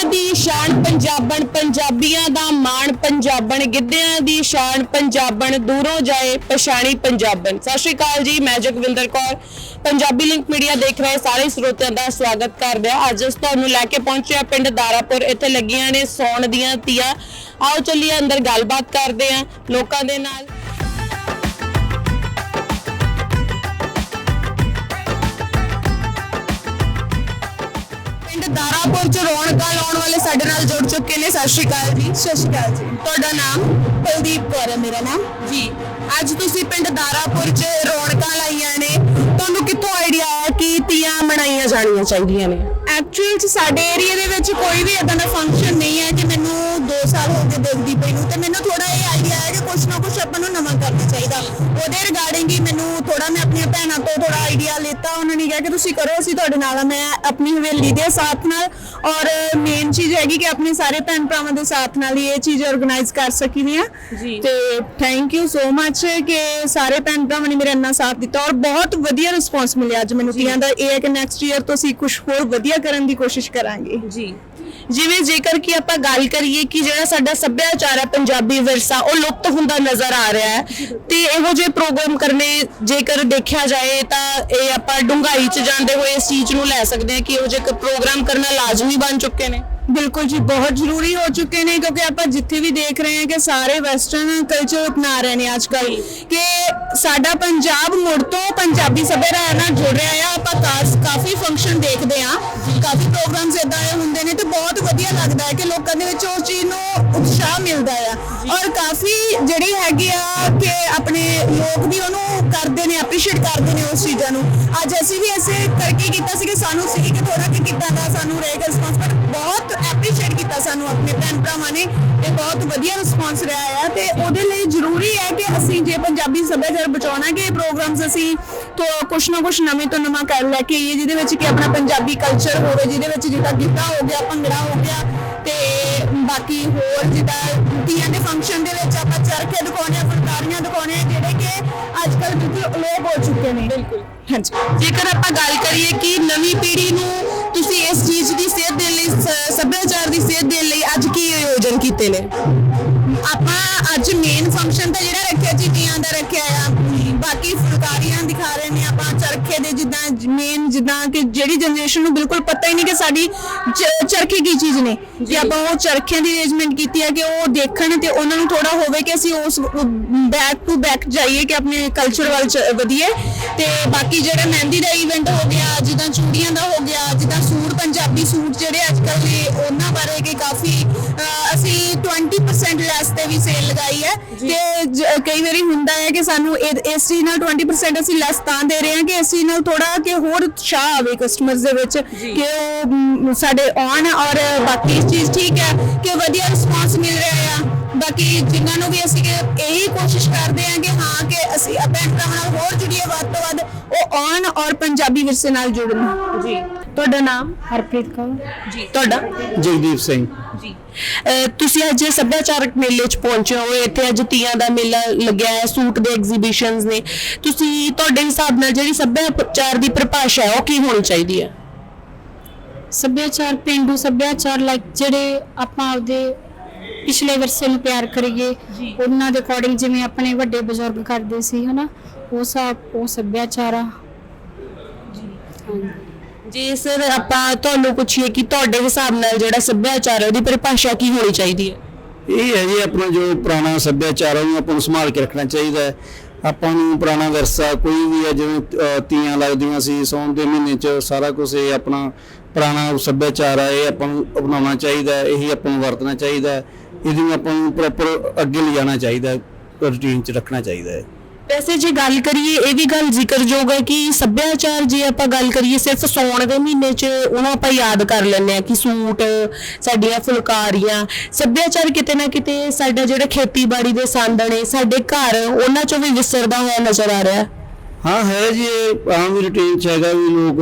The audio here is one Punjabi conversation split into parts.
ਗਿੱਧਿਆਂ ਦੀ ਸ਼ਾਨ ਪੰਜਾਬਣ, ਪੰਜਾਬੀਆਂ ਦਾ ਮਾਣ ਪੰਜਾਬਣ, ਗਿੱਧਿਆਂ ਦੀ ਸ਼ਾਨ ਪੰਜਾਬਣ, ਦੂਰੋਂ ਜਾਏ ਪਛਾਣੀ ਪੰਜਾਬਣ। ਸਤਿ ਸ਼੍ਰੀ ਅਕਾਲ ਜੀ, ਮੈਂ ਜਗਵਿੰਦਰ ਕੌਰ। ਪੰਜਾਬੀ ਲਿੰਕ ਮੀਡੀਆ ਦੇਖ ਰਹੇ ਸਾਰੇ ਸਰੋਤਿਆਂ ਦਾ ਸਵਾਗਤ ਕਰਦੇ ਹਾਂ ਅੱਜ ਅਸੀਂ ਤੁਹਾਨੂੰ ਲੈ ਕੇ ਪਹੁੰਚਿਆ ਪਿੰਡ ਦਾਰਾਪੁਰ। ਇੱਥੇ ਲੱਗੀਆਂ ਨੇ ਸੌਣ ਦੀਆਂ ਤੀਆਂ। ਆਓ ਚੱਲੀਏ ਅੰਦਰ ਗੱਲਬਾਤ ਕਰਦੇ ਹਾਂ। ਲੋਕਾਂ ਦੇ ਨਾਲ ਦਾਰਾਪੁਰ ਚ ਰੌਣਕਾਂ ਲਾਉਣ ਵਾਲੇ ਸਾਡੇ ਨਾਲ ਜੁੜ ਚੁੱਕੇ ਨੇ। ਸਤਿ ਸ਼੍ਰੀ ਅਕਾਲ ਜੀ। ਸਤਿ ਸ਼੍ਰੀ ਅਕਾਲ ਜੀ। ਤੁਹਾਡਾ ਨਾਮ? ਕੁਲਦੀਪ ਕੌਰ ਹੈ ਮੇਰਾ ਨਾਮ। ਜੀ। ਅੱਜ ਤੁਸੀਂ ਪਿੰਡ ਦਾਰਾਪੁਰ ਚ ਰੌਣਕਾਂ ਲਾਈਆਂ ਨੇ। ਤੁਹਾਨੂੰ ਕਿੱਥੋਂ ਆਈਡੀਆ ਆਇਆ ਕਿ ਤੀਆਂ ਮਨਾਈਆਂ ਜਾਣੀਆਂ ਚਾਹੀਦੀਆਂ ਨੇ? ਐਕਚੁਅਲ ਚ ਸਾਡੇ ਏਰੀਆ ਦੇ ਵਿੱਚ ਕੋਈ ਵੀ ਇਦਾਂ ਦਾ ਫੰਕਸ਼ਨ ਨਹੀਂ ਹੈ ਕਿ ਉਹਦੇ ਰਿਗਾਰਡਿੰਗ ਹੀ ਮੈਨੂੰ ਥੋੜਾ ਮੈਂ ਆਪਣੀਆਂ ਭੈਣਾਂ ਤੋਂ ਥੋੜਾ ਆਈਡੀਆ ਲਿੱਤਾ ਉਹਨਾਂ ਨੇ ਕਿਹਾ ਕਿ ਤੁਸੀਂ ਕਰੋ ਅਸੀਂ ਤੁਹਾਡੇ ਨਾਲ ਆ। ਮੈਂ ਆਪਣੀ ਹਵੇਲੀ ਦੇ ਸਾਥ ਨਾਲ ਔਰ ਮੇਨ ਚੀਜ਼ ਹੈਗੀ ਕਿ ਆਪਣੇ ਸਾਰੇ ਭੈਣ ਭਰਾਵਾਂ ਦੇ ਸਾਥ ਨਾਲ ਹੀ ਇਹ ਚੀਜ਼ ਆਰਗੇਨਾਈਜ਼ ਕਰ ਸਕੀ ਹਾਂ ਜੀ। ਤੇ ਥੈਂਕ ਯੂ ਸੋ ਮੱਚ ਕਿ ਸਾਰੇ ਭੈਣ ਭਰਾਵਾਂ ਨੇ ਮੇਰਾ ਇੰਨਾ ਸਾਥ ਦਿੱਤਾ ਔਰ ਬਹੁਤ ਵਧੀਆ ਰਿਸਪੌਂਸ ਮਿਲਿਆ ਅੱਜ ਮੈਨੂੰ ਤੀਆਂ ਦਾ ਇਹ ਹੈ ਕਿ ਨੈਕਸਟ ਈਅਰ ਤੋਂ ਅਸੀਂ ਕੁਝ ਹੋਰ ਵਧੀਆ ਕਰਨ ਦੀ ਕੋਸ਼ਿਸ਼ ਕਰਾਂਗੇ ਜੀ ਜਿਵੇਂ ਜੇਕਰ ਕਿ ਆਪਾਂ ਗੱਲ ਕਰੀਏ ਕਿ ਜਿਹੜਾ ਸਾਡਾ ਸੱਭਿਆਚਾਰ ਹੈ ਪੰਜਾਬੀ ਵਿਰਸਾ, ਉਹ ਲੁਪਤ ਹੁੰਦਾ ਨਜ਼ਰ ਆ ਰਿਹਾ ਹੈ। ਤੇ ਇਹੋ ਜਿਹੇ ਪ੍ਰੋਗਰਾਮ ਕਰਨੇ ਜੇਕਰ ਦੇਖਿਆ ਜਾਏ ਤਾਂ ਇਹ ਆਪਾਂ ਡੂੰਘਾਈ 'ਚ ਜਾਂਦੇ ਹੋਏ ਇਸ ਚੀਜ਼ ਨੂੰ ਲੈ ਸਕਦੇ ਹਾਂ ਕਿ ਇਹੋ ਜਿਹੇ ਪ੍ਰੋਗਰਾਮ ਕਰਨਾ ਲਾਜ਼ਮੀ ਬਣ ਚੁੱਕੇ ਨੇ। ਬਿਲਕੁਲ ਜੀ ਬਹੁਤ ਜ਼ਰੂਰੀ ਹੋ ਚੁੱਕੇ ਨੇ ਕਿਉਂਕਿ ਆਪਾਂ ਜਿੱਥੇ ਵੀ ਦੇਖ ਰਹੇ ਹਾਂ ਕਿ ਸਾਰੇ ਵੈਸਟਰਨ ਕਲਚਰ ਅਪਣਾ ਰਹੇ ਨੇ ਅੱਜ ਕੱਲ ਕਿ ਸਾਡਾ ਪੰਜਾਬ ਮੁੜ ਤੋਂ ਪੰਜਾਬੀ ਸੱਭਿਆਚਾਰ ਨਾਲ ਜੁੜ ਰਿਹਾ ਆ। ਆਪਾਂ ਕਾਸ- ਕਾਫੀ ਫੰਕਸ਼ਨ ਦੇਖਦੇ ਆ ਕਾਫੀ ਪ੍ਰੋਗਰਾਮਸ ਇਦਾਂ ਦੇ ਹੁੰਦੇ ਨੇ ਤੇ ਬਹੁਤ ਵਧੀਆ ਲੱਗਦਾ ਹੈ ਕਿ ਲੋਕਾਂ ਦੇ ਵਿੱਚ ਉਸ ਚੀਜ਼ ਨੂੰ ਉਤਸ਼ਾਹ ਮਿਲਦਾ ਆ। ਔਰ ਕਾਫੀ ਜਿਹੜੀ ਹੈਗੀ ਆ ਕਿ ਆਪਣੇ ਲੋਕ ਵੀ ਉਹਨੂੰ ਕਰਦੇ ਨੇ ਐਪਰੀਸ਼ੀਏਟ ਕਰਦੇ ਨੇ ਉਸ ਚੀਜ਼ਾਂ ਨੂੰ। ਅੱਜ ਅਸੀਂ ਵੀ ਐਸੇ ਕਰਕੇ ਕੀਤਾ ਸੀ ਕਿ ਸਾਨੂੰ ਸੀ ਕਿ ਥੋੜਾ ਕਿ ਕਿੱਦਾਂ ਦਾ ਸਾਨੂੰ ਰਹੇਗਾ ਆਪਣੇ ਭੈਣ ਤੇ ਬਹੁਤ ਵਧੀਆ ਰਿਸਪੌਂਸ ਰਿਹਾ ਆ ਤੇ ਉਹਦੇ ਲਈ ਜ਼ਰੂਰੀ ਹੈ ਕਿ ਪੰਜਾਬੀ ਸੱਭਿਆਚਾਰ ਬਚਾਉਣਾ ਕਿ ਇਹ ਪ੍ਰੋਗਰਾਮਸ ਅਸੀਂ ਤੋਂ ਕੁਛ ਨਾ ਕੁਛ ਨਵੇਂ ਤੋਂ ਨਵਾਂ ਕਰ ਲੈ ਕੇ ਆਈਏ ਜਿਹਦੇ ਵਿੱਚ ਕਿ ਆਪਣਾ ਪੰਜਾਬੀ ਕਲਚਰ ਹੋਵੇ ਜਿਹਦੇ ਵਿੱਚ ਜਿੱਦਾਂ ਗਿੱਧਾ ਹੋ ਗਿਆ ਭੰਗੜਾ ਹੋ ਗਿਆ ਤੇ ਬਾਕੀ ਹੋਰ ਜਿੱਦਾਂ ਤੀਆਂ ਦੇ ਫੰਕਸ਼ਨ ਦੇ ਵਿੱਚ ਆਪਾਂ ਚਰਖੇ ਦਿਖਾਉਣੇ ਆ ਫੁਲਕਾਰੀਆਂ ਦਿਖਾਉਣੇ ਆ ਜਿਹੜੇ ਕਿ ਅੱਜ ਕੱਲ੍ਹ ਬਿਲਕੁਲ ਅਲੋਪ ਹੋ ਚੁੱਕੇ ਨੇ। ਬਿਲਕੁਲ। ਹਾਂਜੀ। ਜੇਕਰ ਆਪਾਂ ਗੱਲ ਕਰੀਏ ਕਿ ਨਵੀਂ ਪੀੜ੍ਹੀ ਨੂੰ ਤੁਸੀਂ ਇਸ ਚੀਜ਼ ਦੀ ਸੇਧ ਦੇਣ ਲਈ ਸੱਭਿਆਚਾਰ ਦੀ ਸੇਧ ਦੇਣ ਲਈ ਅੱਜ ਕੀ ਆਯੋਜਨ ਕੀਤੇ ਨੇ? ਆਪਾਂ ਦਾ ਰੱਖਿਆ ਆ। ਬਾਕੀ ਫੁਲਕਾਰੀਆਂ ਦਿਖਾ ਰਹੇ ਨੇ ਆਪਾਂ ਚਰਖੇ ਦੇ ਜਿੱਦਾਂ ਮੇਨ ਜਿੱਦਾਂ ਕਿ ਜਿਹੜੀ ਜਨਰੇਸ਼ਨ ਨੂੰ ਬਿਲਕੁਲ ਪਤਾ ਹੀ ਨਹੀਂ ਕਿ ਸਾਡੀ ਚ- ਚਰਖੇ ਕੀ ਚੀਜ਼ ਨੇ। ਕਿ ਆਪਾਂ ਉਹ ਚਰਖਿਆਂ ਦੀ ਅਰੇਂਜਮੈਂਟ ਕੀਤੀ ਹੈ ਕਿ ਉਹ ਦੇਖਣ ਤੇ ਉਹਨਾਂ ਨੂੰ ਥੋੜਾ ਹੋਵੇ ਕਿ ਅਸੀਂ ਉਸ ਬੈਕ ਟੂ ਬੈਕ ਜਾਈਏ ਕਿ ਆਪਣੇ ਕਲਚਰ ਵੱਲ ਚ- ਵਧੀਏ। ਤੇ ਬਾਕੀ ਜਿਹੜਾ ਮਹਿੰਦੀ ਦਾ ਇਵੈਂਟ ਹੋ ਗਿਆ ਜਿੱਦਾਂ ਚੂੜੀਆਂ ਦਾ ਹੋ ਗਿਆ ਜਿੱਦਾਂ ਸੂਟ ਪੰਜਾਬੀ ਸੂਟ ਜਿਹੜੇ ਅੱਜ ਕੱਲ੍ਹ ਦੇ ਉਹਨਾਂ ਬਾਰੇ ਕਿ ਕਾਫੀ ਅਸੀਂ 20% ਲੈਸ ਤੇ ਵੀ ਸੇਲ ਲਗਾਈ ਹੈ। ਤੇ ਕਈ ਵਾਰੀ ਹੁੰਦਾ ਹੈ ਕਿ ਸਾਨੂੰ ਇਸ ਚੀਜ਼ ਨਾਲ 20% ਅਸੀਂ ਲੈਸ ਤਾਂ ਦੇ ਰਹੇ ਹਾਂ ਕਿ ਇਸ ਚੀਜ਼ ਨਾਲ ਥੋੜਾ ਕਿ ਹੋਰ ਉਤਸ਼ਾਹ ਆਵੇ ਕਸਟਮਰਸ ਦੇ ਵਿੱਚ ਕਿ ਉਹ ਸਾਡੇ ਆਉਣ ਔਰ ਬਾਕੀ ਚੀਜ਼ ਠੀਕ ਹੈ ਕਿ ਵਧੀਆ ਰਿਸਪਾਂਸ ਮਿਲ ਰਿਹਾ ਆ। ਬਾਕੀ ਜਿਨ੍ਹਾਂ ਨੂੰ ਵੀ ਅਸੀਂ ਇਹੀ ਕੋਸ਼ਿਸ਼ ਕਰਦੇ ਹਾਂ ਕਿ ਹਾਂ ਕਿ ਅਸੀਂ ਭੈਣ ਭਰਾਵਾਂ ਨਾਲ ਹੋਰ ਜੁੜੀਏ ਵੱਧ ਤੋਂ ਵੱਧ ਉਹ ਆਉਣ ਔਰ ਪੰਜਾਬੀ ਵਿਰਸੇ ਨਾਲ ਜੁੜਨ। ਜੀ। ਤੁਹਾਡਾ ਨਾਮ? ਹਰਪ੍ਰੀਤ ਕੌਰ। ਜੀ। ਤੁਹਾਡਾ? ਜਗਦੀਪ ਸਿੰਘ। ਜੀ। ਤੁਸੀਂ ਅੱਜ ਸੱਭਿਆਚਾਰਕ ਮੇਲੇ 'ਚ ਪਹੁੰਚੇ ਹੋ। ਇੱਥੇ ਅੱਜ ਤੀਆਂ ਦਾ ਮੇਲਾ ਲੱਗਿਆ ਹੈ ਸੂਟ ਦੇ ਐਗਜ਼ੀਬਿਸ਼ਨਸ ਨੇ। ਤੁਸੀਂ ਤੁਹਾਡੇ ਹਿਸਾਬ ਨਾਲ ਜਿਹੜੀ ਸੱਭਿਆਚਾਰ ਦੀ ਪਰਿਭਾਸ਼ਾ ਹੈ ਉਹ ਕੀ ਹੋਣੀ ਚਾਹੀਦੀ ਹੈ? ਸੱਭਿਆਚਾਰ ਪਿੰਡੂ ਸੱਭਿਆਚਾਰ ਲਾਈਕ ਜਿਹੜੇ ਆਪਾਂ ਆਪਦੇ ਪਿਛਲੇ ਵਿਰਸੇ ਨੂੰ ਪਿਆਰ ਕਰੀਏ ਉਹਨਾਂ ਦੇ ਅਕੋਰਡਿੰਗ ਜਿਵੇਂ ਆਪਣੇ ਵੱਡੇ ਬਜ਼ੁਰਗ ਕਰਦੇ ਸੀ ਹਨਾ? ਉਹ ਸਭ ਉਹ ਸੱਭਿਆਚਾਰ ਜੀ। ਜੇ ਸਰ ਆਪਾਂ ਤੁਹਾਨੂੰ ਪੁੱਛੀਏ ਕਿ ਤੁਹਾਡੇ ਹਿਸਾਬ ਨਾਲ ਜਿਹੜਾ ਸੱਭਿਆਚਾਰ ਹੈ ਉਹਦੀ ਪਰਿਭਾਸ਼ਾ ਕੀ ਹੋਣੀ ਚਾਹੀਦੀ ਹੈ? ਇਹ ਹੈ ਜੀ ਆਪਣਾ ਜੋ ਪੁਰਾਣਾ ਸੱਭਿਆਚਾਰ ਹੈ ਉਹਨੂੰ ਆਪਾਂ ਨੂੰ ਸੰਭਾਲ ਕੇ ਰੱਖਣਾ ਚਾਹੀਦਾ ਹੈ। ਆਪਾਂ ਨੂੰ ਪੁਰਾਣਾ ਵਿਰਸਾ ਕੋਈ ਵੀ ਹੈ ਜਿਵੇਂ ਤੀਆਂ ਲੱਗਦੀਆਂ ਸੀ ਸੌਣ ਦੇ ਮਹੀਨੇ 'ਚ ਸਾਰਾ ਕੁਝ ਇਹ ਆਪਣਾ ਪੁਰਾਣਾ ਸੱਭਿਆਚਾਰ ਹੈ ਇਹ ਆਪਾਂ ਨੂੰ ਅਪਣਾਉਣਾ ਚਾਹੀਦਾ ਹੈ ਇਹੀ ਆਪਾਂ ਨੂੰ ਵਰਤਣਾ ਚਾਹੀਦਾ ਹੈ। ਇਹਨੂੰ ਆਪਾਂ ਨੂੰ ਪ੍ਰੋਪਰ ਅੱਗੇ ਲਿਜਾਣਾ ਚਾਹੀਦਾ ਹੈ ਰੂਟੀਨ 'ਚ ਰੱਖਣਾ ਚਾਹੀਦਾ ਹੈ। ਵੈਸੇ ਜੇ ਗੱਲ ਕਰੀਏ, ਇਹ ਵੀ ਗੱਲ ਜ਼ਿਕਰਯੋਗ ਹੈ ਕਿ ਸੱਭਿਆਚਾਰ ਜੇ ਆਪਾਂ ਗੱਲ ਕਰੀਏ, ਸਿਰਫ ਸੌਣ ਦੇ ਮਹੀਨੇ 'ਚ ਉਹਨੂੰ ਆਪਾਂ ਯਾਦ ਕਰ ਲੈਂਦੇ ਆ ਕਿ ਸੂਟ, ਸਾਡੀਆਂ ਫੁਲਕਾਰੀਆਂ, ਸੱਭਿਆਚਾਰ ਕਿਤੇ ਨਾ ਕਿਤੇ ਸਾਡਾ ਜਿਹੜਾ ਖੇਤੀਬਾੜੀ ਦੇ ਸੰਦ ਨੇ ਸਾਡੇ ਘਰ ਉਹਨਾਂ 'ਚੋਂ ਵੀ ਵਿਸਰਦਾ ਹੋਇਆ ਨਜ਼ਰ ਆ ਰਿਹਾ ਹਾਂ। ਹੈ ਜੀ, ਇਹ ਆਮ ਰੂਟੀਨ 'ਚ ਹੈਗਾ ਵੀ ਲੋਕ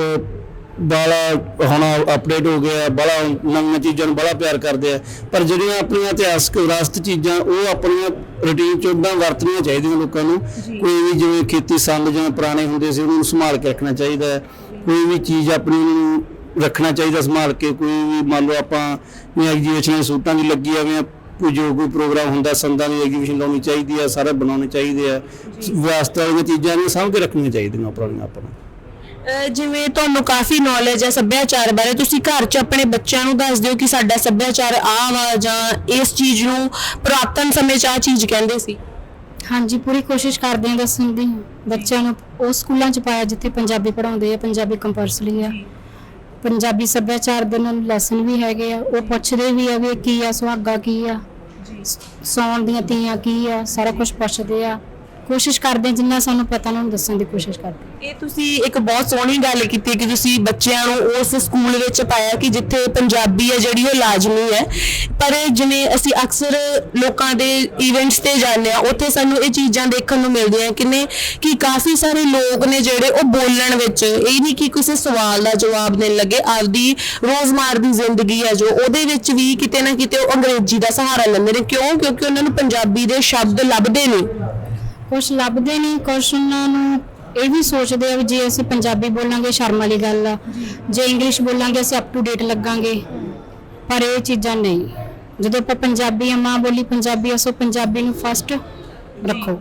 ਬਾਲਾ ਹੁਣ ਅਪਡੇਟ ਹੋ ਗਿਆ ਬਾਲਾ ਨਵੀਆਂ ਚੀਜ਼ਾਂ ਨੂੰ ਬੜਾ ਪਿਆਰ ਕਰਦੇ ਆ। ਪਰ ਜਿਹੜੀਆਂ ਆਪਣੀਆਂ ਇਤਿਹਾਸਕ ਵਿਰਾਸਤ ਚੀਜ਼ਾਂ ਉਹ ਆਪਣੀਆਂ ਰੂਟੀਨ 'ਚ ਉਦਾਂ ਵਰਤਣੀਆਂ ਚਾਹੀਦੀਆਂ ਲੋਕਾਂ ਨੂੰ। ਕੋਈ ਵੀ ਜਿਵੇਂ ਖੇਤੀ ਸੰਦ ਜਿਵੇਂ ਪੁਰਾਣੇ ਹੁੰਦੇ ਸੀ ਉਹਨਾਂ ਨੂੰ ਸੰਭਾਲ ਕੇ ਰੱਖਣਾ ਚਾਹੀਦਾ ਹੈ। ਕੋਈ ਵੀ ਚੀਜ਼ ਆਪਣੀ ਨੂੰ ਰੱਖਣਾ ਚਾਹੀਦਾ ਸੰਭਾਲ ਕੇ। ਕੋਈ ਵੀ ਮੰਨ ਲਓ ਆਪਾਂ ਐਗਜੀਬਿਸ਼ਨ ਸੂਟਾਂ ਦੀ ਲੱਗੀ ਆਵੇਂ ਕੋਈ ਜੋ ਕੋਈ ਪ੍ਰੋਗਰਾਮ ਹੁੰਦਾ ਸੰਦਾਂ ਦੀ ਐਗਜੀਬਿਸ਼ਨ ਲਾਉਣੀ ਚਾਹੀਦੀ ਆ ਸਾਰੇ ਬਣਾਉਣੇ ਚਾਹੀਦੇ ਆ। ਵਿਰਾਸਤ ਵਾਲੀਆਂ ਚੀਜ਼ਾਂ ਨੇ ਸਾਂਭ ਕੇ ਰੱਖਣੀਆਂ ਚਾਹੀਦੀਆਂ ਪੁਰਾਣੀਆਂ ਆਪਾਂ ਨੂੰ। ਅਹ ਜਿਵੇਂ ਤੁਹਾਨੂੰ ਕਾਫੀ ਨੌਲੇਜ ਹੈ ਸੱਭਿਆਚਾਰ ਬਾਰੇ ਤੁਸੀਂ ਘਰ 'ਚ ਆਪਣੇ ਬੱਚਿਆਂ ਨੂੰ ਦੱਸ ਦਿਓ ਕਿ ਸਾਡਾ ਸੱਭਿਆਚਾਰ ਆ ਵਾ ਜਾਂ ਇਸ ਚੀਜ਼ ਨੂੰ ਪੁਰਾਤਨ ਸਮੇਂ 'ਚ ਆ ਚੀਜ਼ ਕਹਿੰਦੇ ਸੀ। ਹਾਂਜੀ ਪੂਰੀ ਕੋਸ਼ਿਸ਼ ਕਰਦੇ ਹਾਂ ਦੱਸਣ ਦੀ। ਬੱਚਿਆਂ ਨੂੰ ਉਹ ਸਕੂਲਾਂ 'ਚ ਪਾਇਆ ਜਿੱਥੇ ਪੰਜਾਬੀ ਪੜ੍ਹਾਉਂਦੇ ਆ ਪੰਜਾਬੀ ਕੰਪਲਸਰੀ ਆ। ਪੰਜਾਬੀ ਸੱਭਿਆਚਾਰ ਦੇ ਨਾਲ ਲੈਸਨ ਵੀ ਹੈਗੇ ਆ। ਉਹ ਪੁੱਛਦੇ ਵੀ ਆ ਵੀ ਕੀ ਆ ਸੁਹਾਗਾ ਕੀ ਆ? ਸੌਣ ਦੀਆਂ ਤੀਆਂ ਕੀ ਆ? ਸਾਰਾ ਕੁਝ ਪੁੱਛਦੇ ਆ। ਕੋਸ਼ਿਸ਼ ਕਰਦੇ ਹਾਂ, ਜਿੰਨਾ ਸਾਨੂੰ ਪਤਾ ਉਹਨਾਂ ਨੂੰ ਦੱਸਣ ਦੀ ਕੋਸ਼ਿਸ਼ ਕਰਦੇ ਹਾਂ। ਇਹ ਤੁਸੀਂ ਇੱਕ ਬਹੁਤ ਸੋਹਣੀ ਗੱਲ ਕੀਤੀ ਕਿ ਤੁਸੀਂ ਬੱਚਿਆਂ ਨੂੰ ਉਸ ਸਕੂਲ ਵਿੱਚ ਪਾਇਆ ਕਿ ਜਿੱਥੇ ਪੰਜਾਬੀ ਹੈ, ਜਿਹੜੀ ਉਹ ਲਾਜ਼ਮੀ ਹੈ। ਪਰ ਜਿਵੇਂ ਅਸੀਂ ਅਕਸਰ ਲੋਕਾਂ ਦੇ ਇਵੈਂਟਸ ਤੇ ਜਾਂਦੇ ਆ ਉੱਥੇ ਸਾਨੂੰ ਇਹ ਚੀਜ਼ਾਂ ਦੇਖਣ ਨੂੰ ਮਿਲਦੀਆਂ ਕਿ ਨੇ ਕਿ ਕਾਫੀ ਸਾਰੇ ਲੋਕ ਨੇ ਜਿਹੜੇ ਉਹ ਬੋਲਣ ਵਿੱਚ, ਇਹ ਨਹੀਂ ਕਿ ਕਿਸੇ ਸਵਾਲ ਦਾ ਜਵਾਬ ਦੇਣ ਲੱਗੇ, ਆਪਦੀ ਰੋਜ਼ਮਾਰ ਦੀ ਜ਼ਿੰਦਗੀ ਹੈ ਜੋ, ਉਹਦੇ ਵਿੱਚ ਵੀ ਕਿਤੇ ਨਾ ਕਿਤੇ ਉਹ ਅੰਗਰੇਜ਼ੀ ਦਾ ਸਹਾਰਾ ਲੈਂਦੇ ਨੇ। ਕਿਉਂ? ਕਿਉਂਕਿ ਉਹਨਾਂ ਨੂੰ ਪੰਜਾਬੀ ਦੇ ਸ਼ਬਦ ਲੱਭਦੇ ਨਹੀਂ। ਕੁਛ ਲੱਭਦੇ ਨਹੀਂ ਕੁਛ ਉਹਨਾਂ ਨੂੰ ਇਹ ਵੀ ਸੋਚਦੇ ਆ ਵੀ ਜੇ ਅਸੀਂ ਪੰਜਾਬੀ ਬੋਲਾਂਗੇ ਸ਼ਰਮ ਵਾਲੀ ਗੱਲ ਆ। ਜੇ ਇੰਗਲਿਸ਼ ਬੋਲਾਂਗੇ ਅਸੀਂ ਅਪ ਟੂ ਡੇਟ ਲੱਗਾਂਗੇ। ਪਰ ਇਹ ਚੀਜ਼ਾਂ ਨਹੀਂ। ਜਦੋਂ ਆਪਾਂ ਪੰਜਾਬੀ ਆ ਮਾਂ ਬੋਲੀ ਪੰਜਾਬੀ ਆ ਸੋ ਪੰਜਾਬੀ ਨੂੰ ਫਸਟ ਰੱਖੋ।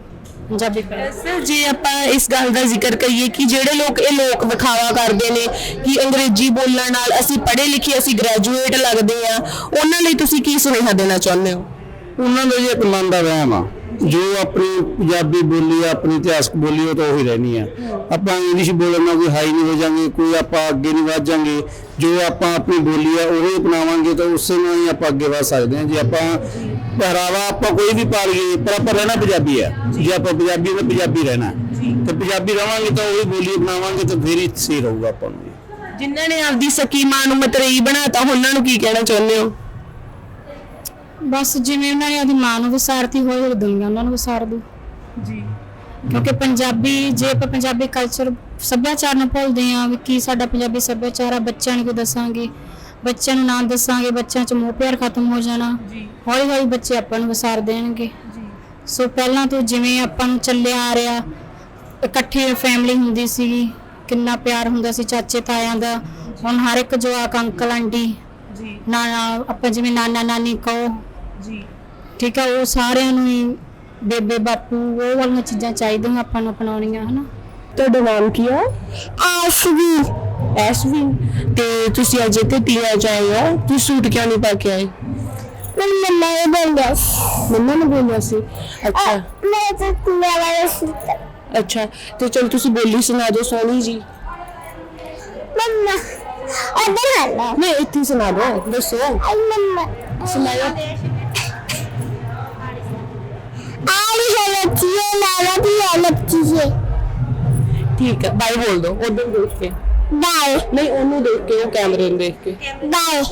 ਪੰਜਾਬੀ। ਸਰ ਜੇ ਆਪਾਂ ਇਸ ਗੱਲ ਦਾ ਜ਼ਿਕਰ ਕਰੀਏ ਕਿ ਜਿਹੜੇ ਲੋਕ ਇਹ ਲੋਕ ਵਿਖਾਵਾ ਕਰਦੇ ਨੇ ਕਿ ਅੰਗਰੇਜ਼ੀ ਬੋਲਣ ਨਾਲ ਅਸੀਂ ਪੜ੍ਹੇ ਲਿਖੇ ਅਸੀਂ ਗ੍ਰੈਜੂਏਟ ਲੱਗਦੇ ਆ ਉਹਨਾਂ ਲਈ ਤੁਸੀਂ ਕੀ ਸੁਨੇਹਾ ਦੇਣਾ ਚਾਹੁੰਦੇ ਹੋ? ਉਹਨਾਂ ਦਾ ਜੀ ਇੱਕ ਮਨ ਦਾ ਵਹਿਮ ਆ। ਜੋ ਆਪਣੀ ਪੰਜਾਬੀ ਬੋਲੀ ਆ, ਆਪਣੀ ਇਤਿਹਾਸਕ ਬੋਲੀ ਉਹ ਤਾਂ ਉਹੀ ਰਹਿਣੀ ਆ। ਆਪਾਂ ਇੰਗਲਿਸ਼ ਬੋਲਣ ਨਾਲ ਕੋਈ ਹਾਈ ਨਹੀਂ ਹੋ ਜਾਾਂਗੇ, ਕੋਈ ਆਪਾਂ ਅੱਗੇ ਨਹੀਂ ਵਧ ਜਾਾਂਗੇ। ਜੋ ਆਪਾਂ ਆਪਣੀ ਬੋਲੀ ਆ, ਉਹ ਅਪਣਾਵਾਂਗੇ ਤਾਂ ਉਸੇ ਨਾਲ ਹੀ ਆਪਾਂ ਅੱਗੇ ਵਧ ਸਕਦੇ ਹਾਂ। ਜੇ ਆਪਾਂ ਪਹਿਰਾਵਾ ਆਪਾਂ ਕੋਈ ਵੀ ਪਾ ਲਈਏ, ਪਰ ਆਪਾਂ ਰਹਿਣਾ ਪੰਜਾਬੀ ਆ। ਜੇ ਆਪਾਂ ਪੰਜਾਬੀ ਤਾਂ ਪੰਜਾਬੀ ਰਹਿਣਾ। ਤੇ ਪੰਜਾਬੀ ਰਵਾਂਗੇ ਤਾਂ ਉਹੀ ਬੋਲੀ ਅਪਣਾਵਾਂਗੇ ਤਾਂ ਫੇਰ ਹੀ ਸਹੀ ਰਹੂਗਾ ਆਪਾਂ ਨੂੰ ਜੀ। ਜਿਨ੍ਹਾਂ ਨੇ ਆਪਦੀ ਸਕੀਮਾਂ ਨੂੰ ਮਤਰੇਈ ਬਣਾਤਾ ਉਹਨਾਂ ਨੂੰ ਕੀ ਕਹਿਣਾ ਚਾਹੁੰਦੇ ਹੋ? ਬਸ ਜਿਵੇਂ ਉਹਨਾਂ ਨੇ ਉਹਦੀ ਮਾਂ ਨੂੰ ਵਿਸਾਰਤੀ ਹੋਏ ਦੁਨੀਆ ਉਹਨਾਂ ਨੂੰ ਵਿਸਾਰ ਦੂ ਜੀ। ਕਿਉਂਕਿ ਪੰਜਾਬੀ ਜੇ ਆਪਾਂ ਪੰਜਾਬੀ ਕਲਚਰ ਸੱਭਿਆਚਾਰ ਨੂੰ ਭੁੱਲਦੇ ਆ ਵੀ ਕੀ ਸਾਡਾ ਪੰਜਾਬੀ ਸੱਭਿਆਚਾਰ ਆ ਬੱਚਿਆਂ ਨੂੰ ਕੀ ਦੱਸਾਂਗੇ? ਬੱਚਿਆਂ ਨੂੰ ਨਾ ਦੱਸਾਂਗੇ ਬੱਚਿਆਂ 'ਚ ਮੋਹ ਪਿਆਰ ਖਤਮ ਹੋ ਜਾਣਾ। ਜੀ। ਹੌਲੀ ਹੌਲੀ ਬੱਚੇ ਆਪਾਂ ਨੂੰ ਵਿਸਾਰ ਦੇਣਗੇ। ਸੋ ਪਹਿਲਾਂ ਤੋਂ ਜਿਵੇਂ ਆਪਾਂ ਨੂੰ ਚੱਲਿਆ ਆ ਰਿਹਾ ਇਕੱਠੇ ਫੈਮਿਲੀ ਹੁੰਦੀ ਸੀਗੀ ਕਿੰਨਾ ਪਿਆਰ ਹੁੰਦਾ ਸੀ ਚਾਚੇ ਤਾਇਆਂ ਦਾ। ਹੁਣ ਹਰ ਇੱਕ ਜਵਾਕ ਅੰਕਲ ਆਂਟੀ ਜੀ। ਨਾਨਾ ਆਪਾਂ ਜਿਵੇਂ ਨਾਨਾ ਨਾਨੀ ਕਹੋ ਜੀ। ਠੀਕ ਆ ਉਹ ਸਾਰਿਆਂ ਨੂੰ ਹੀ ਬੇਬੇ ਬਾਪੂ ਉਹ ਵਾਲੀਆਂ ਚੀਜ਼ਾਂ ਚਾਹੀਦੀਆਂ ਆਪਾਂ ਨੂੰ ਅਪਣਾਉਣੀਆਂ ਹਨਾ? ਤੁਹਾਡਾ ਨਾਮ ਕੀ ਹੈ ਐਸ਼ਵੀ ਐਸ਼ਵੀ ਤੇ ਤੁਸੀਂ ਅੱਜ ਇੱਥੇ ਤੀਆਂ ਜਾਏ ਹੋ। ਤੁਸੀਂ ਸੂਟ ਕਿਉਂ ਨਹੀਂ ਪਾ ਕੇ ਆਏ? ਮੰਮਾ ਇਹ ਬੋਲਿਆ ਮੰਮਾ ਨੇ ਬੋਲਿਆ ਸੀ? ਅੱਛਾ। ਮੈਂ ਤਾਂ ਮੇਰਾ ਸੁਣਦਾ ਅੱਛਾ ਤੇ ਚਲ ਤੁਸੀਂ ਬੋਲੀ ਸੁਣਾ ਦਿਓ ਸੋਹਣੀ ਜੀ। ਮੰਮਾ ਅਦਰ ਹਾਲਾ ਨਹੀਂ ਇੱਥੇ ਸੁਣਾ ਦਿਓ ਦੱਸੋ। ਆਈ ਮੰਮਾ। ਸੁਣਾਓ। ਆਲੀ ਹਲਚੀਏ ਨਾਲਾ ਦੀ ਹਲਚੀਏ ਠੀਕ ਹੈ ਬਾਈ ਬੋਲ ਦਿਓ ਉਧਰ ਦੇਖ ਕੇ। ਬਾਏ। ਨਹੀਂ ਉਹਨੂੰ ਦੇਖ ਕੇ ਉਹ ਕੈਮਰੇ ਨੂੰ ਦੇਖ ਕੇ। ਬਾਏ।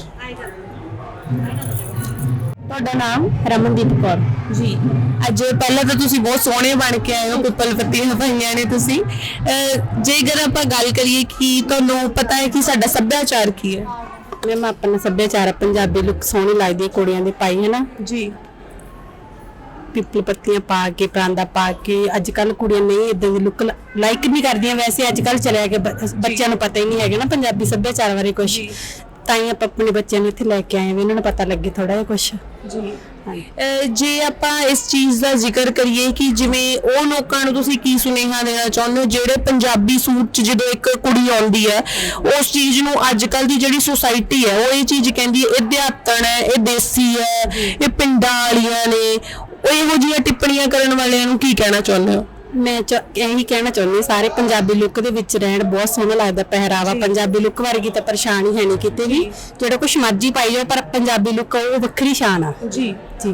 ਤੁਹਾਡਾ ਨਾਮ? ਰਮਨਦੀਪ ਕੌਰ। ਜੀ। ਅੱਜ ਪਹਿਲਾਂ ਤਾਂ ਤੁਸੀਂ ਬਹੁਤ ਸੋਹਣੇ ਬਣ ਕੇ ਆਏ ਹੋ ਪਿੱਪਲ ਪੱਤੀਆਂ ਪਾਈਆਂ ਨੇ ਤੁਸੀਂ। ਅਹ, ਜੇਕਰ ਆਪਾਂ ਗੱਲ ਕਰੀਏ ਕਿ ਤੁਹਾਨੂੰ ਪਤਾ ਹੈ ਕਿ ਸਾਡਾ ਸੱਭਿਆਚਾਰ ਕੀ ਹੈ? ਮੈਮ ਆਪਣਾ ਸੱਭਿਆਚਾਰ ਆ, ਪੰਜਾਬੀ ਲੁੱਕ ਸੋਹਣੀ ਲੱਗਦੀ ਹੈ ਕੁੜੀਆਂ ਦੇ ਪਾਈ ਹੈ ਨਾ। ਜੀ। ਪਿੱਪਲ ਪੱਤੀਆਂ ਪਾ ਕੇ ਪਰਾਂਦਾ ਪਾ ਕੇ ਅੱਜ ਕੱਲ ਕੁੜੀਆਂ ਨਹੀਂ ਇਦਾਂ ਦੀ ਲੁੱਕ ਲਾਈਕ ਨਹੀਂ ਕਰਦੀਆਂ ਵੈਸੇ ਅੱਜ ਕੱਲ ਚਲਿਆ ਕਿ ਬੱਚਿਆਂ ਨੂੰ ਪਤਾ ਹੀ ਨਹੀਂ ਹੈਗਾ ਨਾ ਪੰਜਾਬੀ ਸੱਭਿਆਚਾਰ ਬਾਰੇ ਕੁਝ ਤਾਂ ਹੀ ਆਪਾਂ ਆਪਣੇ ਬੱਚਿਆਂ ਨੂੰ ਇੱਥੇ ਲੈ ਕੇ ਆਏ ਵੀ ਇਹਨਾਂ ਨੂੰ ਪਤਾ ਲੱਗੇ ਥੋੜਾ ਜਿਹਾ ਕੁਝ ਜੀ। ਜੇ ਆਪਾਂ ਇਸ ਚੀਜ਼ ਦਾ ਜ਼ਿਕਰ ਕਰੀਏ ਕਿ ਜਿਵੇਂ ਉਹ ਲੋਕਾਂ ਨੂੰ ਤੁਸੀਂ ਕੀ ਸੁਨੇਹਾ ਦੇਣਾ ਚਾਹੁੰਦੇ ਹੋ ਜਿਹੜੇ ਪੰਜਾਬੀ ਸੂਟ 'ਚ ਜਦੋਂ ਇੱਕ ਕੁੜੀ ਆਉਂਦੀ ਹੈ ਉਸ ਚੀਜ਼ ਨੂੰ ਅੱਜ ਕੱਲ ਦੀ ਜਿਹੜੀ ਸੁਸਾਇਟੀ ਹੈ ਉਹ ਇਹ ਚੀਜ਼ ਕਹਿੰਦੀ ਹੈ ਇਹ ਦਿਹਾਤਣ ਹੈ ਇਹ ਦੇਸੀ ਹੈ ਇਹ ਪਿੰਡਾਂ ਵਾਲੀਆਂ ਨੇ ਉਹ ਇਹੋ ਜਿਹੀਆਂ ਟਿੱਪਣੀਆਂ ਕਰਨ ਵਾਲਿਆਂ ਨੂੰ ਕੀ ਕਹਿਣਾ ਚਾਹੁੰਦੇ ਹੋ? ਮੈਂ ਇਹੀ ਕਹਿਣਾ ਚਾਹੁੰਦੀ ਸਾਰੇ ਪੰਜਾਬੀ ਲੁੱਕ ਦੇ ਵਿੱਚ ਰਹਿਣ ਬਹੁਤ ਸੋਹਣਾ ਲੱਗਦਾ ਪਹਿਰਾਵਾ ਪੰਜਾਬੀ ਲੁੱਕ ਵਰਗੀ ਤਾਂ ਪਰੇਸ਼ਾਨ ਹੀ ਹੈ ਨਹੀਂ ਕਿਤੇ ਵੀ। ਜਿਹੜਾ ਕੁਛ ਮਰਜ਼ੀ ਪਾਈ ਜਾਓ ਪਰ ਪੰਜਾਬੀ ਲੁੱਕ ਉਹ ਵੱਖਰੀ ਸ਼ਾਨ ਆ। ਜੀ। ਜੀ।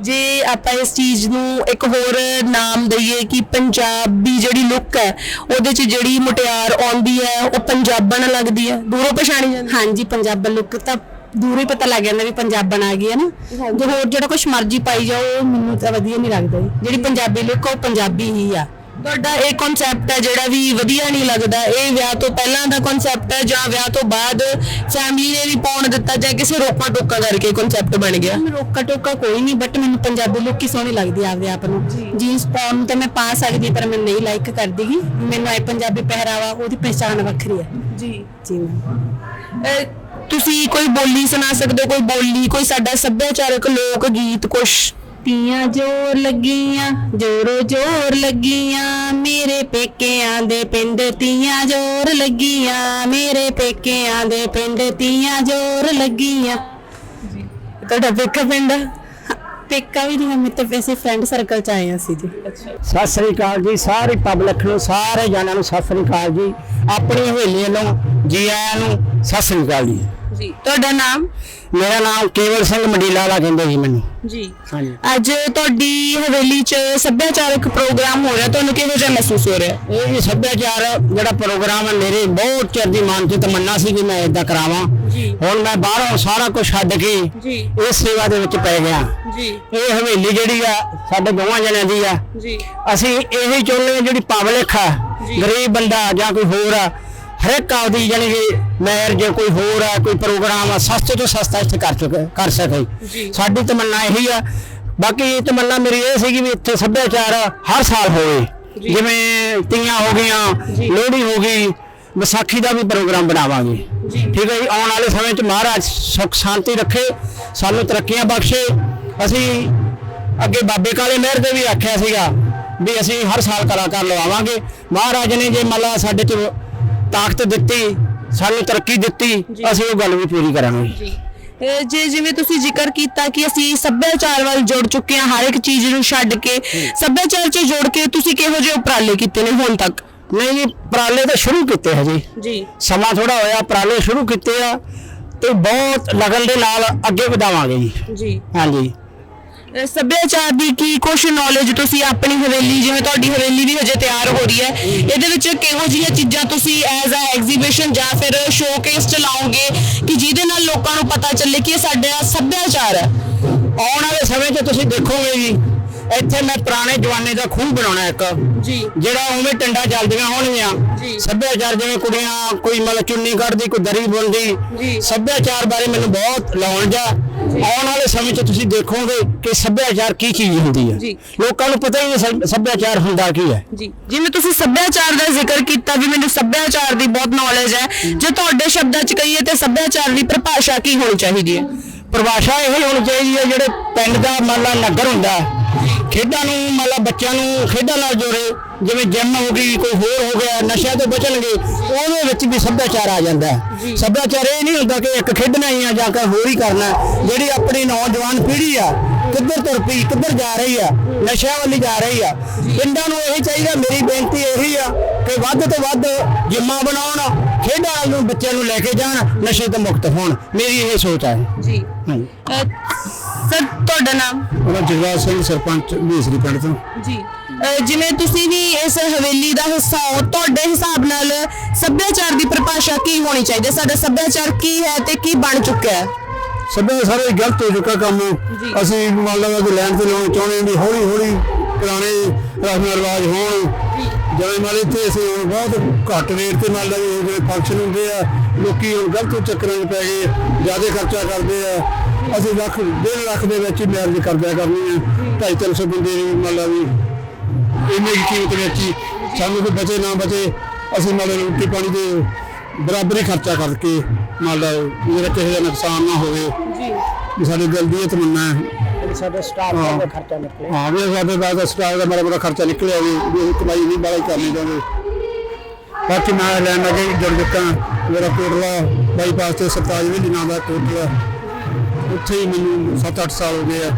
ਜੇ ਆਪਾਂ ਇਸ ਚੀਜ਼ ਨੂੰ ਇੱਕ ਹੋਰ ਨਾਮ ਦਈਏ ਕਿ ਪੰਜਾਬੀ ਜਿਹੜੀ ਲੁੱਕ ਹੈ ਉਹਦੇ 'ਚ ਜਿਹੜੀ ਮੁਟਿਆਰ ਆਉਂਦੀ ਹੈ ਉਹ ਪੰਜਾਬਣ ਲੱਗਦੀ ਹੈ? ਦੂਰੋਂ ਪਛਾਣੀ ਜਾਂਦੀ ਹਾਂਜੀ ਪੰਜਾਬੀ ਲੁੱਕ ਤਾਂ ਦੂਰੋਂ ਹੀ ਪਤਾ ਲੱਗ ਜਾਂਦਾ ਵੀ ਪੰਜਾਬਣ ਆ ਗਈ ਹੈ ਨਾ। ਜੇ ਹੋਰ ਜਿਹੜਾ ਕੁਛ ਮਰਜ਼ੀ ਪਾਈ ਜਾਓ ਉਹ ਮੈਨੂੰ ਤਾਂ ਵਧੀਆ ਨਹੀਂ ਲੱਗਦਾ ਜੀ। ਜਿਹੜੀ ਪੰਜਾਬੀ ਲੁੱਕ ਉਹ ਪੰਜਾਬੀ ਹੀ ਆ। ਤੁਹਾਡਾ ਇਹ ਕਨਸੈਪਟ ਹੈ ਜਿਹੜਾ ਵੀ ਵਧੀਆ ਨਹੀਂ ਲੱਗਦਾ ਇਹ ਵਿਆਹ ਤੋਂ ਪਹਿਲਾਂ ਦਾ ਕਨਸੈਪਟ ਹੈ ਜਾਂ ਵਿਆਹ ਤੋਂ ਬਾਅਦ ਫੈਮਿਲੀ ਨੇ ਵੀ ਪਾਉਣ ਦਿੱਤਾ ਜਾਂ ਕਿਸੇ ਰੋਕਾ ਟੋਕਾ ਕਰਕੇ ਕਨਸੈਪਟ ਬਣ ਗਿਆ? ਮੈਨੂੰ ਰੋਕਾ ਟੋਕਾ ਕੋਈ ਨਹੀਂ ਬਟ ਮੈਨੂੰ ਪੰਜਾਬੀ ਲੁੱਕ ਹੀ ਸੋਹਣੀ ਲੱਗਦੀ ਆ ਆਪਦੇ ਆਪ ਨੂੰ। ਜੀਨਸ ਪਾਉਣ ਨੂੰ ਤਾਂ ਮੈਂ ਪਾ ਸਕਦੀ ਪਰ ਮੈਂ ਨਹੀਂ ਲਾਈਕ ਕਰਦੀ ਗੀ। ਮੈਨੂੰ ਇਹ ਪੰਜਾਬੀ ਪਹਿਰਾਵਾ ਉਹਦੀ ਪਛਾਣ ਵੱਖਰੀ ਆ। ਜੀ। ਜੀ। ਮੈਮ ਤੁਸੀਂ ਕੋਈ ਬੋਲੀ ਸੁਣਾ ਸਕਦੇ ਹੋ ਕੋਈ ਬੋਲੀ ਕੋਈ ਸਾਡਾ ਸੱਭਿਆਚਾਰਕ ਲੋਕ ਗੀਤ ਕੁਛ? ਤੀਆਂ ਜੋਰ ਲੱਗੀਆਂ ਜੋਰੋ ਜੋਰ ਲੱਗੀਆਂ ਮੇਰੇ ਪੇਕਿਆਂ ਦੇ ਪਿੰਡ ਤੀਆਂ ਜੋਰ ਲੱਗੀਆਂ ਮੇਰੇ ਪੇਕਿਆਂ ਦੇ ਪਿੰਡ ਤੀਆਂ ਜੋਰ ਲੱਗੀਆਂ। ਤੁਹਾਡਾ ਪੇਕਾ ਪਿੰਡ? ਪੇਕਾ ਵੀ ਨਹੀਂ ਮੈਂ ਤਾਂ ਵੈਸੇ ਫਰੈਂਡ ਸਰਕਲ ਚ ਆਏ ਅਸੀਂ ਜੀ। ਸਤਿ ਸ੍ਰੀ ਅਕਾਲ ਜੀ ਸਾਰੀ ਪਬਲਿਕ ਨੂੰ ਸਾਰੇ ਜਣਾਂ ਨੂੰ ਸਤਿ ਸ੍ਰੀ ਅਕਾਲ ਜੀ। ਆਪਣੀ ਹਵੇਲੀ ਵੱਲੋਂ ਜੀ ਆਇਆਂ ਨੂੰ ਸਤਿ ਸ੍ਰੀ ਅਕਾਲ ਜੀ। ਜੀ। ਤੁਹਾਡਾ ਨਾਮ? ਮੇਰਾ ਨਾਮ ਕੇਵਲ ਸਿੰਘ ਮੰਡੀਲਾ ਵਾਲਾ ਕਹਿੰਦੇ ਜੀ ਮੈਨੂੰ। ਜੀ। ਹਾਂਜੀ। ਅੱਜ ਤੁਹਾਡੀ ਹਵੇਲੀ 'ਚ ਸੱਭਿਆਚਾਰਕ ਪ੍ਰੋਗਰਾਮ ਹੋ ਰਿਹਾ ਤੁਹਾਨੂੰ ਕਿਹੋ ਜਿਹਾ ਮਹਿਸੂਸ ਹੋ ਰਿਹਾ? ਇਹ ਜੀ ਸੱਭਿਆਚਾਰ ਜਿਹੜਾ ਪ੍ਰੋਗਰਾਮ ਹੈ ਮੇਰੇ ਬਹੁਤ ਚਿਰ ਦੀ ਮਨ 'ਚ ਤਮੰਨਾ ਸੀ ਕਿ ਮੈਂ ਇਦਾਂ ਕਰਾਵਾਂ। ਜੀ। ਹੁਣ ਮੈਂ ਬਾਹਰੋਂ ਸਾਰਾ ਕੁਝ ਛੱਡ ਕੇ ਜੀ। ਇਸ ਸੇਵਾ ਦੇ ਵਿੱਚ ਪੈ ਗਿਆ। ਜੀ। ਇਹ ਹਵੇਲੀ ਜਿਹੜੀ ਆ ਸਾਡੇ ਦੋਵਾਂ ਜਣਿਆਂ ਦੀ ਆ। ਜੀ। ਅਸੀਂ ਇਹੀ ਚਾਹੁੰਦੇ ਹਾਂ ਜਿਹੜੀ ਪਬਲਿਕ ਆ ਗਰੀਬ ਬੰਦਾ ਜਾਂ ਕੋਈ ਹੋਰ ਆ ਹਰ ਇੱਕ ਆਪਦੀ ਜਾਣੀ ਕਿ ਮੈਰ ਜੇ ਕੋਈ ਹੋਰ ਆ ਕੋਈ ਪ੍ਰੋਗਰਾਮ ਆ ਸਸਤੇ ਤੋਂ ਸਸਤਾ ਇੱਥੇ ਕਰ ਚੁੱਕੇ ਕਰ ਸਕੇ। ਸਾਡੀ ਤਮੰਨਾ ਇਹੀ ਆ ਬਾਕੀ ਤਮੰਨਾ ਮੇਰੀ ਇਹ ਸੀਗੀ ਵੀ ਇੱਥੇ ਸੱਭਿਆਚਾਰ ਹਰ ਸਾਲ ਹੋਵੇ। ਜਿਵੇਂ ਤੀਆਂ ਹੋ ਗਈਆਂ ਲੋਹੜੀ ਹੋ ਗਈ ਵਿਸਾਖੀ ਦਾ ਵੀ ਪ੍ਰੋਗਰਾਮ ਬਣਾਵਾਂਗੇ। ਠੀਕ ਹੈ ਜੀ? ਆਉਣ ਵਾਲੇ ਸਮੇਂ 'ਚ ਮਹਾਰਾਜ ਸੁਖ ਸ਼ਾਂਤੀ ਰੱਖੇ ਸਾਨੂੰ ਤਰੱਕੀਆਂ ਬਖਸ਼ੇ। ਅਸੀਂ ਅੱਗੇ ਬਾਬੇ ਕਾਲੇ ਮਹਿਰ ਦੇ ਵੀ ਆਖਿਆ ਸੀਗਾ ਵੀ ਅਸੀਂ ਹਰ ਸਾਲ ਕਲਾਕਾਰ ਲਵਾਵਾਂਗੇ। ਮਹਾਰਾਜ ਨੇ ਜੇ ਮੰਨ ਲਾ ਸਾਡੇ 'ਚ ਤਾਕਤ ਦਿੱਤੀ ਸਾਨੂੰ ਤਰੱਕੀ ਦਿੱਤੀ ਅਸੀਂ ਉਹ ਗੱਲ ਵੀ ਪੂਰੀ ਕਰਾਂਗੇ। ਜੀ। ਅਹ ਜੇ ਜਿਵੇਂ ਤੁਸੀਂ ਜ਼ਿਕਰ ਕੀਤਾ ਕਿ ਅਸੀਂ ਸੱਭਿਆਚਾਰ ਵੱਲ ਜੁੜ ਚੁੱਕੇ ਹਾਂ ਹਰ ਇੱਕ ਚੀਜ਼ ਨੂੰ ਛੱਡ ਕੇ ਸੱਭਿਆਚਾਰ 'ਚ ਜੁੜ ਕੇ ਤੁਸੀਂ ਕਿਹੋ ਜਿਹੇ ਉਪਰਾਲੇ ਕੀਤੇ ਨੇ ਹੁਣ ਤੱਕ? ਨਹੀਂ ਜੀ ਉਪਰਾਲੇ ਤਾਂ ਸ਼ੁਰੂ ਕੀਤੇ ਹਜੇ ਜੀ। ਸਮਾਂ ਥੋੜਾ ਹੋਇਆ ਉਪਰਾਲੇ ਸ਼ੁਰੂ ਕੀਤੇ ਆ ਤੇ ਬਹੁਤ ਲਗਨ ਦੇ ਨਾਲ ਅੱਗੇ ਵਧਾਵਾਂਗੇ ਜੀ। ਜੀ। ਹਾਂਜੀ। ਸੱਭਿਆਚਾਰ ਦੀ ਕੀ ਕੁਝ ਨੌਲੇਜ ਤੁਸੀਂ ਆਪਣੀ ਹਵੇਲੀ ਜਿਵੇਂ ਤੁਹਾਡੀ ਹਵੇਲੀ ਵੀ ਹਜੇ ਤਿਆਰ ਹੋ ਰਹੀ ਹੈ ਇਹਦੇ ਵਿੱਚ ਕਿਹੋ ਜਿਹੀਆਂ ਚੀਜ਼ਾਂ ਤੁਸੀਂ ਐਜ਼ ਅ ਐਗਜ਼ੀਬਿਸ਼ਨ ਜਾਂ ਫਿਰ ਸ਼ੋਕੇਸ ਚਲਾਓਗੇ ਕਿ ਜਿਹਦੇ ਨਾਲ ਲੋਕਾਂ ਨੂੰ ਪਤਾ ਚੱਲੇ ਕਿ ਇਹ ਸਾਡਾ ਸੱਭਿਆਚਾਰ ਹੈ? ਆਉਣ ਵਾਲੇ ਸਮੇਂ 'ਚ ਤੁਸੀਂ ਦੇਖੋਗੇ ਜੀ ਇੱਥੇ ਮੈਂ ਪੁਰਾਣੇ ਜਵਾਨੇ ਦਾ ਖੂਹ ਬਣਾਉਣਾ ਇੱਕ। ਜੀ। ਜਿਹੜਾ ਉਵੇਂ ਟੰਡਾ ਚੱਲਦੀਆਂ ਜੀ। ਹੋਣਗੀਆਂ ਸੱਭਿਆਚਾਰ ਜਿਵੇਂ ਕੁੜੀਆਂ ਕੋਈ ਮਤਲਬ ਚੁੰਨੀ ਕੱਢਦੀ ਕੋਈ ਦਰੀ। ਬੁਣਦੀ। ਸੱਭਿਆਚਾਰ ਬਾਰੇ ਮੈਨੂੰ ਬਹੁਤ ਲਾਉਣ ਜਾ ਆਉਣ ਵਾਲੇ ਸਮੇਂ 'ਚ ਤੁਸੀਂ ਦੇਖੋਗੇ ਕਿ ਸੱਭਿਆਚਾਰ ਕੀ ਚੀਜ਼ ਹੁੰਦੀ ਹੈ। ਲੋਕਾਂ ਨੂੰ ਪਤਾ ਹੀ ਨਹੀਂ ਸੱਭ- ਸੱਭਿਆਚਾਰ ਹੁੰਦਾ ਕੀ ਹੈ। ਜੀ। ਜਿਵੇਂ ਤੁਸੀਂ ਸੱਭਿਆਚਾਰ ਦਾ ਜ਼ਿਕਰ ਕੀਤਾ ਵੀ ਮੈਨੂੰ ਸੱਭਿਆਚਾਰ ਦੀ ਬਹੁਤ ਨੌਲੇਜ ਹੈ। ਜੇ ਤੁਹਾਡੇ ਸ਼ਬਦਾਂ 'ਚ ਕਹੀਏ ਤੇ ਸੱਭਿਆਚਾਰ ਦੀ ਪਰਿਭਾਸ਼ਾ ਕੀ ਹੋਣੀ ਚਾਹੀਦੀ ਹੈ? ਪਰਿਭਾਸ਼ਾ ਇਹ ਹੋਣੀ ਚਾਹੀਦੀ ਹੈ ਜਿਹੜੇ ਪਿੰਡ ਦਾ ਮੰਨ ਲਾ ਨਗਰ ਹੁੰਦਾ ਹੈ, ਖੇਡਾਂ ਨੂੰ ਮੰਨ ਲਾ ਬੱਚਿਆਂ ਨੂੰ ਖੇਡਾਂ ਨਾਲ ਜੋੜੇ ਜਿਵੇਂ ਜਿਮ ਹੋ ਗਈ ਕੋਈ ਹੋਰ ਹੋ ਗਿਆ ਨਸ਼ਿਆਂ ਤੋਂ ਬਚਣਗੇ ਉਹਦੇ ਵਿੱਚ ਵੀ ਸੱਭਿਆਚਾਰ ਆ ਜਾਂਦਾ ਹੈ। ਸੱਭਿਆਚਾਰ ਇਹ ਨਹੀਂ ਹੁੰਦਾ ਕਿ ਇੱਕ ਖੇਡਣਾ ਹੀ ਆ ਜਾਂ ਕਿ ਹੋਰ ਹੀ ਕਰਨਾ। ਜਿਹੜੀ ਆਪਣੀ ਨੌਜਵਾਨ ਪੀੜ੍ਹੀ ਆ ਕਿੱਧਰ ਤੁਰ ਪਈ ਕਿੱਧਰ ਜਾ ਰਹੀ ਆ ਨਸ਼ਿਆਂ ਵੱਲ ਜਾ ਰਹੀ ਆ। ਪਿੰਡਾਂ ਨੂੰ ਇਹ ਚਾਹੀਦਾ ਮੇਰੀ ਬੇਨਤੀ ਇਹੀ ਆ ਕਿ ਵੱਧ ਤੋਂ ਵੱਧ ਜਿੰਮਾਂ ਬਣਾਉਣ ਖੇਡਾਂ ਵੱਲ ਨੂੰ ਬੱਚਿਆਂ ਨੂੰ ਲੈ ਕੇ ਜਾਣ ਨਸ਼ੇ ਤੋਂ ਮੁਕਤ ਹੋਣ। ਮੇਰੀ ਇਹ ਸੋਚ ਹੈ ਜੀ। ਸਰ ਤੁਹਾਡਾ ਨਾਮ? ਜਗਰਾਜ ਸਿੰਘ ਸਰਪੰਚ ਮੀਸਰੀ ਪਿੰਡ ਤੋਂ। ਜੀ। ਜਿਵੇਂ ਤੁਸੀਂ ਵੀ ਇਸ ਹਵੇਲੀ ਦਾ ਹਿੱਸਾ ਹੋ ਤੁਹਾਡੇ ਹਿਸਾਬ ਨਾਲ ਸੱਭਿਆਚਾਰ ਦੀ ਪਰਿਭਾਸ਼ਾ ਕੀ ਹੋਣੀ ਚਾਹੀਦੀ ਹੈ? ਸਾਡਾ ਸੱਭਿਆਚਾਰ ਕੀ ਹੈ ਤੇ ਕੀ ਬਣ ਚੁੱਕਿਆ ਹੈ? ਸਭੇ ਸਾਰੇ ਗਲਤ ਹੋ ਚੁੱਕਾ ਕੰਮ। ਅਸੀਂ ਮੰਨ ਲਓ ਕਿ ਲੈਣ ਤੇ ਲਾਉਣ ਚਾਹੁੰਦੇ ਹਾਂ ਵੀ ਹੌਲੀ ਹੌਲੀ ਪੁਰਾਣੇ ਰਸਮ ਰਿਵਾਜ ਹੋਣ। ਜਿਵੇਂ ਮੰਨ ਲਓ ਇੱਥੇ ਅਸੀਂ ਹੁਣ ਬਹੁਤ ਘੱਟ ਰੇਟ ਤੇ ਮੰਨ ਲਓ ਵੀ ਜਿਹੜੇ ਫੰਕਸ਼ਨ ਹੁੰਦੇ ਆ ਲੋਕੀ ਹੁਣ ਗਲਤ ਚੱਕਰਾਂ 'ਚ ਪੈ ਗਏ ਜ਼ਿਆਦਾ ਖਰਚਾ ਕਰਦੇ ਆ। ਅਸੀਂ ਲੱਖ ਡੇਢ ਲੱਖ ਦੇ ਵਿੱਚ ਮੈਰਿਜ ਕਰਦਿਆ ਕਰਨੀ ਆ। ਢਾਈ ਤਿੰਨ ਸੌ ਬੰਦੇ ਦੀ ਮੰਨ ਲਓ ਵੀ ਇੰਨੀ ਕੁ ਕੀਮਤ ਵਿੱਚ ਹੀ ਸਾਨੂੰ ਕੋਈ ਬਚੇ ਨਾ ਬਚੇ ਅਸੀਂ ਮੰਨ ਲਓ ਰੋਟੀ ਪਾਣੀ ਦੇ ਬਰਾਬਰੀ ਖਰਚਾ ਕਰਕੇ ਮੰਨ ਲਓ ਮੇਰਾ ਕਿਸੇ ਦਾ ਨੁਕਸਾਨ ਨਾ ਹੋਵੇ। ਜੀ। ਵੀ ਸਾਡੇ ਦਿਲ ਦੀ ਇਹ ਤਮੰਨਾ ਹੈ। ਸਾਡਾ ਸਟਾਫ ਹਾਂ। ਦਾ ਖਰਚਾ ਨਿਕਲੇ। ਹਾਂ ਵੀ ਸਾਡੇ ਦਾ ਮਾੜਾ ਮੋਟਾ ਖਰਚਾ ਨਿਕਲਿਆ ਵੀ ਵੀ ਅਸੀਂ ਕਮਾਈ ਨਹੀਂ ਬਾਲਾ ਕਰਨੀ ਚਾਹੁੰਦੇ ਬਾਕੀ ਮੈਂ ਲੈਣ ਲੱਗੇ ਜੁੜ ਚੁੱਕਾ ਮੇਰਾ ਕੋਟਲਾ ਬਾਈਪਾਸ ਤੇ ਸਰਤਾਜ ਵੀ ਨਾਂ ਦਾ ਕੋਟਲਾ। ਉੱਥੇ ਹੀ ਮੈਨੂੰ 7-8 ਸਾਲ ਹੋ ਗਏ ਆ।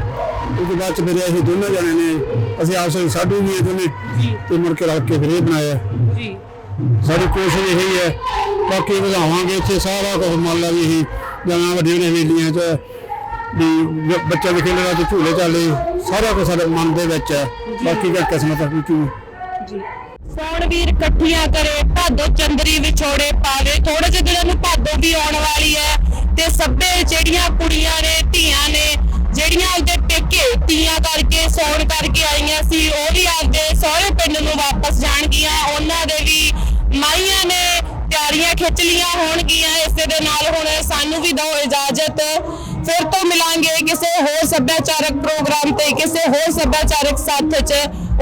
ਤੋਂ ਬਾਅਦ ਚ ਮੇਰੇ ਅਸੀਂ ਦੋਨੋਂ ਜਣੇ ਨੇ ਅਸੀਂ ਆਪਸ ਵਿੱਚ ਸਾਡੂ ਵੀ ਇਹ ਦੋਨੇ ਤੇ ਮੁੜ ਕੇ ਰਲ ਕੇ ਫਿਰ ਇਹ ਬਣਾਇਆ। ਜੀ। ਸਾਡੀ ਕੋਸ਼ਿਸ਼ ਇਹੀ ਹੈ ਬਾਕੀ ਵਧਾਵਾਂਗੇ ਇੱਥੇ ਸਾਰਾ ਕੁਝ ਮੰਨ ਲਾ ਵੀ ਇਹੀ ਜਿਵੇਂ ਵੱਡੀਆਂ ਵੱਡੀਆਂ ਹਵੇਲੀਆਂ 'ਚ ਵੀ ਬ- ਬੱਚਿਆਂ ਦੇ ਖੇਡਣ ਵਾਸਤੇ ਝੂਲੇ ਚਾਲੇ ਸਾਰਾ ਕੁਝ ਸਾਡੇ ਮਨ ਦੇ ਵਿੱਚ ਹੈ। ਬਾਕੀ ਦਾ ਕਿਸਮਤ ਹੈ ਵੀ ਕੀ ਸੌਣ ਵੀਰ ਇਕੱਠੀਆਂ ਕਰੇ ਭਾਦੋ ਚੰਦਰੀ ਵਿਛੋੜੇ ਪਾਵੇ ਥੋੜੇ ਜਿਹੇ ਦਿਨਾਂ ਨੂੰ ਭਾਦੋ ਵੀ ਆਉਣ ਵਾਲੀ ਹੈ ਤੇ ਸੱਭੇ ਜਿਹੜੀਆਂ ਕੁੜੀਆਂ ਨੇ ਧੀਆਂ ਨੇ ਜਿਹੜੀਆਂ ਉਹਦੇ ਪੇਕੇ ਤੀਆਂ ਕਰਕੇ, ਸੌਣ ਕਰਕੇ ਆਈਆਂ ਸੀ, ਉਹ ਵੀ ਆਪਦੇ ਸਹੁਰੇ ਪਿੰਡ ਨੂੰ ਵਾਪਸ ਜਾਣਗੀਆਂ। ਉਹਨਾਂ ਦੇ ਵੀ ਮਾਈਆਂ ਨੇ ਤਿਆਰੀਆਂ ਖਿੱਚ ਲੀਆਂ ਹੋਣਗੀਆਂ। ਇਸੇ ਦੇ ਨਾਲ ਹੁਣ ਸਾਨੂੰ ਵੀ ਦਿਓ ਇਜਾਜ਼ਤ। ਫਿਰ ਤੋਂ ਮਿਲਾਂਗੇ ਕਿਸੇ ਹੋਰ ਸੱਭਿਆਚਾਰਕ ਪ੍ਰੋਗਰਾਮ ਤੇ, ਕਿਸੇ ਹੋਰ ਸੱਭਿਆਚਾਰਕ ਸਾਥ 'ਚ।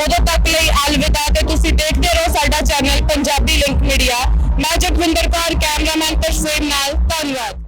ਉਦੋਂ ਤੱਕ ਲਈ ਅਲਵਿਦਾ ਤੇ ਤੁਸੀਂ ਦੇਖਦੇ ਰਹੋ ਸਾਡਾ ਚੈਨਲ ਪੰਜਾਬੀ ਲਿੰਕ ਮੀਡੀਆ। ਮੈਂ ਜਗਵਿੰਦਰ ਕੌਰ, ਕੈਮਰਾਮੈਨ ਤਰਸੇਮ ਨਾਲ। ਧੰਨਵਾਦ।